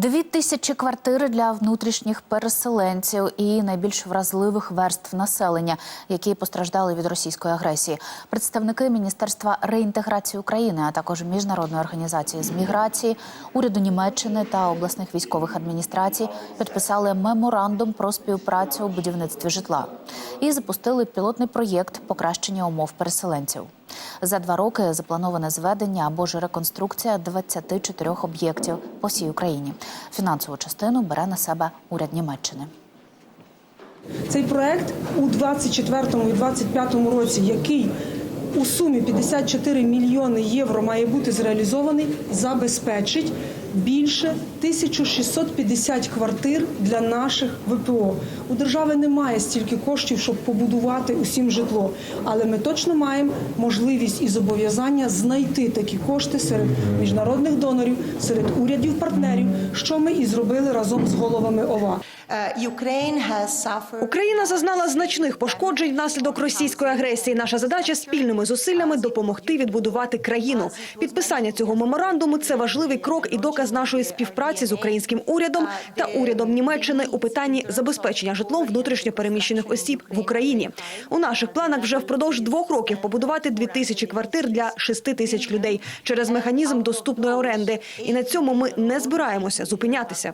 Дві тисячі квартир для внутрішніх переселенців і найбільш вразливих верств населення, які постраждали від російської агресії. Представники Міністерства реінтеграції України, а також міжнародної організації з міграції, уряду Німеччини та обласних військових адміністрацій підписали меморандум про співпрацю у будівництві житла і запустили пілотний проєкт покращення умов переселенців. За два роки заплановане зведення або ж реконструкція 24 об'єктів по всій Україні. Фінансову частину бере на себе уряд Німеччини. Цей проект у 24 і 25 році, який у сумі 54 мільйони євро має бути зреалізований, забезпечить більше 1650 квартир для наших ВПО. У держави немає стільки коштів, щоб побудувати усім житло, але ми точно маємо можливість і зобов'язання знайти такі кошти серед міжнародних донорів, серед урядів партнерів, що ми і зробили разом з головами ОВА. Suffered. Україна зазнала значних пошкоджень внаслідок російської агресії. Наша задача спільними зусиллями допомогти відбудувати країну. Підписання цього меморандуму це важливий крок і доказ нашої співпраці з українським урядом та урядом Німеччини у питанні забезпечення житлом внутрішньо переміщених осіб в Україні. У наших планах вже впродовж двох років побудувати дві тисячі квартир для шести тисяч людей через механізм доступної оренди. І на цьому ми не збираємося зупинятися.